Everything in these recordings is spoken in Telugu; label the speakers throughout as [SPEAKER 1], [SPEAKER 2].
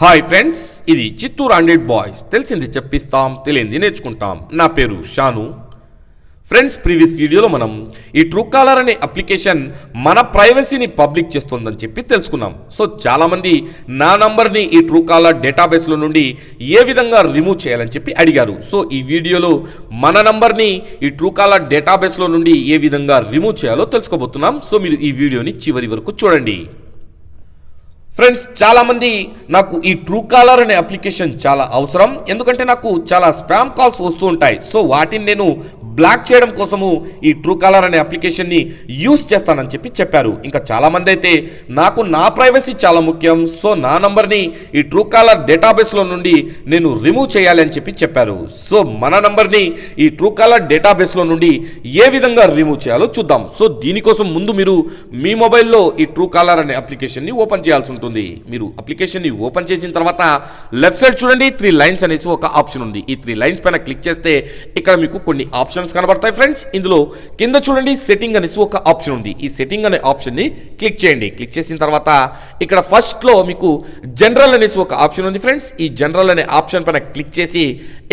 [SPEAKER 1] హాయ్ ఫ్రెండ్స్ ఇది చిత్తూరు హండ్రెడ్ బాయ్స్ తెలిసింది చెప్పిస్తాం తెలియంది నేర్చుకుంటాం. నా పేరు షాను. ఫ్రెండ్స్ ప్రీవియస్ వీడియోలో మనం ఈ ట్రూ కాలర్ అనే అప్లికేషన్ మన ప్రైవసీని పబ్లిక్ చేస్తుందని చెప్పి తెలుసుకున్నాం. సో చాలామంది నా నంబర్ని ఈ ట్రూ కాలర్ డేటాబేస్లో నుండి ఏ విధంగా రిమూవ్ చేయాలని చెప్పి అడిగారు. సో ఈ వీడియోలో మన నంబర్ని ఈ ట్రూ కాలర్ డేటాబేస్లో నుండి ఏ విధంగా రిమూవ్ చేయాలో తెలుసుకోబోతున్నాం. సో మీరు ఈ వీడియోని చివరి వరకు చూడండి. ఫ్రెండ్స్ చాలామంది నాకు ఈ ట్రూ కాలర్ అనే అప్లికేషన్ చాలా అవసరం. ఎందుకంటే నాకు చాలా స్పామ్ కాల్స్ వస్తూ ఉంటాయి. సో వాటిని నేను బ్లాక్ చేయడం కోసము ఈ ట్రూ కాలర్ అనే అప్లికేషన్ని యూస్ చేస్తానని చెప్పి చెప్పారు. ఇంకా చాలామంది అయితే నాకు నా ప్రైవసీ చాలా ముఖ్యం సో నా నంబర్ని ఈ ట్రూ కాలర్ డేటాబేస్లో నుండి నేను రిమూవ్ చేయాలి అని చెప్పి చెప్పారు. సో మన నంబర్ని ఈ ట్రూ కాలర్ డేటాబేస్లో నుండి ఏ విధంగా రిమూవ్ చేయాలో చూద్దాం. సో దీనికోసం ముందు మీరు మీ మొబైల్లో ఈ ట్రూ కాలర్ అనే అప్లికేషన్ని ఓపెన్ చేయాల్సి ఉంటుంది. మీరు అప్లికేషన్ని ఓపెన్ చేసిన తర్వాత లెఫ్ట్ సైడ్ చూడండి త్రీ లైన్స్ అనేసి ఒక ఆప్షన్ ఉంది. ఈ త్రీ లైన్స్ పైన క్లిక్ చేస్తే ఇక్కడ మీకు కొన్ని ఆప్షన్స్ కనబడతాయి ఫ్రెండ్స్ ఇందులో కింద చూడండి సెట్టింగ్ అనేసి ఒక ఆప్షన్ ఉంది. ఈ సెట్టింగ్ అనే ఆప్షన్ని క్లిక్ చేయండి. క్లిక్ చేసిన తర్వాత ఇక్కడ ఫస్ట్లో మీకు జనరల్ అనేసి ఒక ఆప్షన్ ఉంది ఫ్రెండ్స్ ఈ జనరల్ అనే ఆప్షన్ పైన క్లిక్ చేసి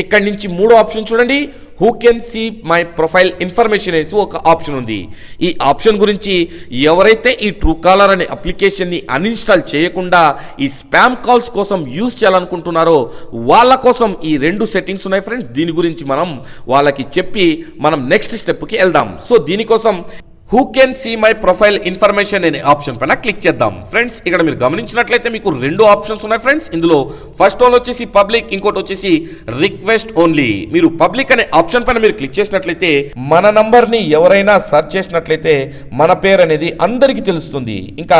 [SPEAKER 1] ఇక్కడ నుంచి మూడో ఆప్షన్ చూడండి. Who can see my profile information అనేసి ఒక ఆప్షన్ ఉంది. ఈ ఆప్షన్ గురించి ఎవరైతే ఈ ట్రూ కాలర్ అనే అప్లికేషన్ని అన్ఇన్స్టాల్ చేయకుండా ఈ స్పామ్ కాల్స్ కోసం యూజ్ చేయాలనుకుంటున్నారో వాళ్ళ కోసం ఈ రెండు సెట్టింగ్స్ ఉన్నాయి ఫ్రెండ్స్ దీని గురించి మనం వాళ్ళకి చెప్పి మనం నెక్స్ట్ స్టెప్కి వెళ్దాం. సో దీనికోసం who can see my profile information అనే ఆప్షన్ పైన క్లిక్ చేద్దాం. ఫ్రెండ్స్ ఇక్కడ మీరు గమనించినట్లయితే మీకు రెండు ఆప్షన్స్ ఉన్నాయి ఫ్రెండ్స్ ఇందులో ఫస్ట్ వన్ వచ్చేసి పబ్లిక్ ఇంకోటి వచ్చేసి రిక్వెస్ట్ ఓన్లీ మీరు పబ్లిక్ అనే ఆప్షన్ పైన మీరు క్లిక్ చేసినట్లయితే మన నంబర్ని ఎవరైనా సెర్చ్ చేసినట్లయితే మన పేరు అనేది అందరికీ తెలుస్తుంది. ఇంకా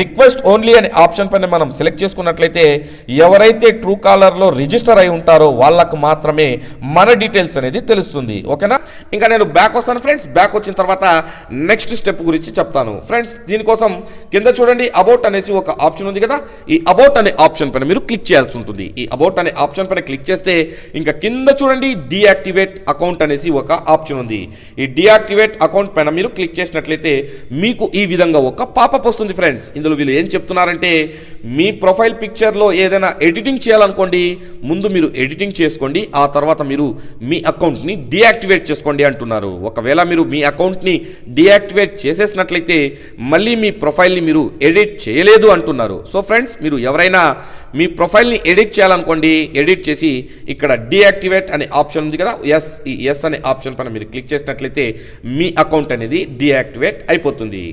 [SPEAKER 1] రిక్వెస్ట్ ఓన్లీ అనే ఆప్షన్ పైన మనం సెలెక్ట్ చేసుకున్నట్లయితే ఎవరైతే ట్రూ కాలర్లో రిజిస్టర్ అయి ఉంటారో వాళ్ళకు మాత్రమే మన డీటెయిల్స్ అనేది తెలుస్తుంది. ఓకేనా ఇంకా నేను బ్యాక్ వస్తాను ఫ్రెండ్స్ బ్యాక్ వచ్చిన తర్వాత నెక్స్ట్ స్టెప్ గురించి చెప్తాను. ఫ్రెండ్స్ దీనికోసం కింద చూడండి అబౌట్ అనేసి ఒక ఆప్షన్ ఉంది కదా. ఈ అబౌట్ అనే ఆప్షన్ పైన మీరు క్లిక్ చేయాల్సి ఉంటుంది. ఈ అబౌట్ అనే ఆప్షన్ పైన క్లిక్ చేస్తే ఇంకా కింద చూడండి డీయాక్టివేట్ అకౌంట్ అనేసి ఒక ఆప్షన్ ఉంది. ఈ డీయాక్టివేట్ అకౌంట్ పైన మీరు క్లిక్ చేసినట్లయితే మీకు ఈ విధంగా ఒక పాపప్ వస్తుంది ఫ్రెండ్స్ ఇందులో వీళ్ళు ఏం చెప్తున్నారంటే మీ ప్రొఫైల్ పిక్చర్లో ఏదైనా ఎడిటింగ్ చేయాలనుకోండి ముందు మీరు ఎడిటింగ్ చేసుకోండి ఆ తర్వాత మీరు మీ అకౌంట్ని డీయాక్టివేట్ చేసుకోండి. అంటున్నారు. ఒకవేళ మీరు మీ అకౌంట్ని డియాక్టివేట్ చేసేసినట్లయితే మళ్ళీ మీ ప్రొఫైల్ని మీరు ఎడిట్ చేయలేదు అంటున్నారు. సో ఫ్రెండ్స్ మీరు ఎవరైనా మీ ప్రొఫైల్ని ఎడిట్ చేయాలనుకోండి ఎడిట్ చేసి ఇక్కడ డియాక్టివేట్ అనే ఆప్షన్ ఉంది కదా ఎస్ ఈ ఎస్ అనే ఆప్షన్ పైన మీరు క్లిక్ చేసినట్లయితే మీ అకౌంట్ అనేది డియాక్టివేట్ అయిపోతుంది.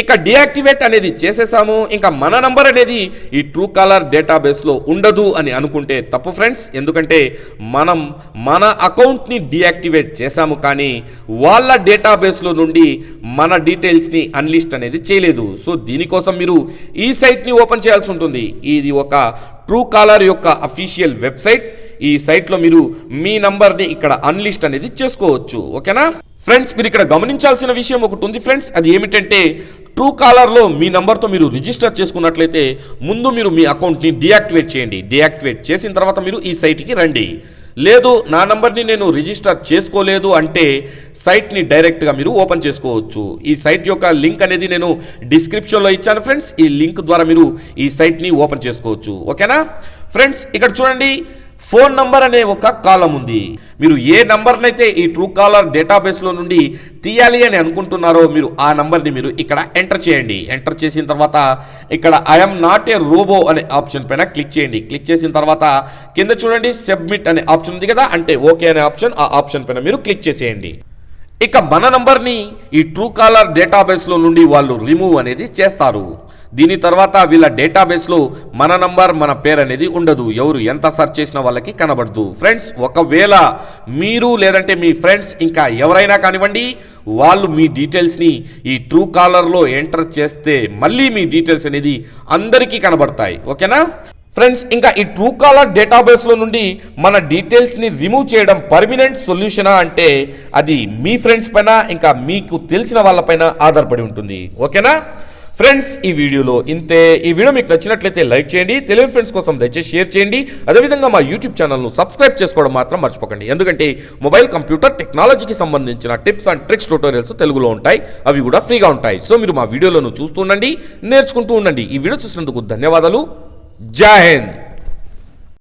[SPEAKER 1] ఇక డియాక్టివేట్ అనేది చేసేసాము. ఇంకా మన నంబర్ అనేది ఈ ట్రూ కాలర్ డేటాబేస్లో ఉండదు అని అనుకుంటే తప్పు ఫ్రెండ్స్ ఎందుకంటే మనం మన అకౌంట్ని డియాక్టివేట్ చేశాము కానీ వాళ్ళ డేటాబేస్లో నుండి మన డీటెయిల్స్ని అన్లిస్ట్ అనేది చేయలేదు. సో దీనికోసం మీరు ఈ సైట్ని ఓపెన్ చేయాల్సి ఉంటుంది. ఇది ఒక ట్రూ కాలర్ యొక్క అఫీషియల్ వెబ్సైట్ ఈ సైట్లో మీరు మీ నంబర్ని ఇక్కడ అన్లిస్ట్ అనేది చేసుకోవచ్చు. ఓకేనా? ఫ్రెండ్స్ మీరు ఇక్కడ గమనించాల్సిన విషయం ఒకటి ఉంది. ఫ్రెండ్స్ అది ఏమిటంటే ట్రూ కాలర్లో మీ నంబర్తో మీరు రిజిస్టర్ చేసుకున్నట్లయితే ముందు మీరు మీ అకౌంట్ని డియాక్టివేట్ చేయండి. డియాక్టివేట్ చేసిన తర్వాత మీరు ఈ సైట్కి రండి. లేదు నా నంబర్ని నేను రిజిస్టర్ చేసుకోలేదు అంటే సైట్ని డైరెక్ట్గా మీరు ఓపెన్ చేసుకోవచ్చు. ఈ సైట్ యొక్క లింక్ అనేది నేను డిస్క్రిప్షన్లో ఇచ్చాను ఫ్రెండ్స్ ఈ లింక్ ద్వారా మీరు ఈ సైట్ని ఓపెన్ చేసుకోవచ్చు. ఓకేనా ఫ్రెండ్స్ ఇక్కడ చూడండి. ఫోన్ నంబర్ అనే ఒక కాలం ఉంది. మీరు ఏ నంబర్నైతే ఈ ట్రూ కాలర్ డేటాబేస్లో నుండి తీయాలి అని అనుకుంటున్నారో మీరు ఆ నంబర్ని మీరు ఇక్కడ ఎంటర్ చేయండి. ఎంటర్ చేసిన తర్వాత ఇక్కడ ఐఎమ్ నాట్ ఏ రోబో అనే ఆప్షన్ పైన క్లిక్ చేయండి. క్లిక్ చేసిన తర్వాత కింద చూడండి సబ్మిట్ అనే ఆప్షన్ ఉంది కదా అంటే ఓకే అనే ఆప్షన్ ఆ ఆప్షన్ పైన మీరు క్లిక్ చేసేయండి. ఇక మన నంబర్ని ఈ ట్రూ కాలర్ డేటాబేస్లో నుండి వాళ్ళు రిమూవ్ అనేది చేస్తారు. దీని తర్వాత వీళ్ళ డేటాబేస్లో మన నంబర్ మన పేరు అనేది ఉండదు. ఎవరు ఎంత సెర్చ్ చేసిన వాళ్ళకి కనబడదు. ఫ్రెండ్స్ ఒకవేళ మీరు లేదంటే మీ ఫ్రెండ్స్ ఇంకా ఎవరైనా కానివ్వండి వాళ్ళు మీ డీటెయిల్స్ని ఈ ట్రూ కాలర్లో ఎంటర్ చేస్తే మళ్ళీ మీ డీటెయిల్స్ అనేది అందరికీ కనబడతాయి. ఓకేనా? ఫ్రెండ్స్ ఇంకా ఈ ట్రూ కాలర్ డేటాబేస్లో నుండి మన డీటెయిల్స్ని రిమూవ్ చేయడం పర్మినెంట్ సొల్యూషనా అంటే అది మీ ఫ్రెండ్స్ పైన ఇంకా మీకు తెలిసిన వాళ్ళపైన ఆధారపడి ఉంటుంది. ఓకేనా? ఫ్రెండ్స్ ఈ వీడియోలో ఇంతే. ఈ వీడియో మీకు నచ్చినట్లయితే లైక్ చేయండి తెలియని ఫ్రెండ్స్ కోసం దయచేసి షేర్ చేయండి. అదేవిధంగా మా యూట్యూబ్ ఛానల్ను సబ్స్క్రైబ్ చేసుకోవడం మాత్రం మర్చిపోకండి. ఎందుకంటే మొబైల్ కంప్యూటర్ టెక్నాలజీకి సంబంధించిన టిప్స్ అండ్ ట్రిక్స్ ట్యూటోరియల్స్ తెలుగులో ఉంటాయి. అవి కూడా ఫ్రీగా ఉంటాయి. సో మీరు మా వీడియోలను చూస్తూ ఉండండి నేర్చుకుంటూ ఉండండి. ఈ వీడియో చూసినందుకు ధన్యవాదాలు. जय हिंद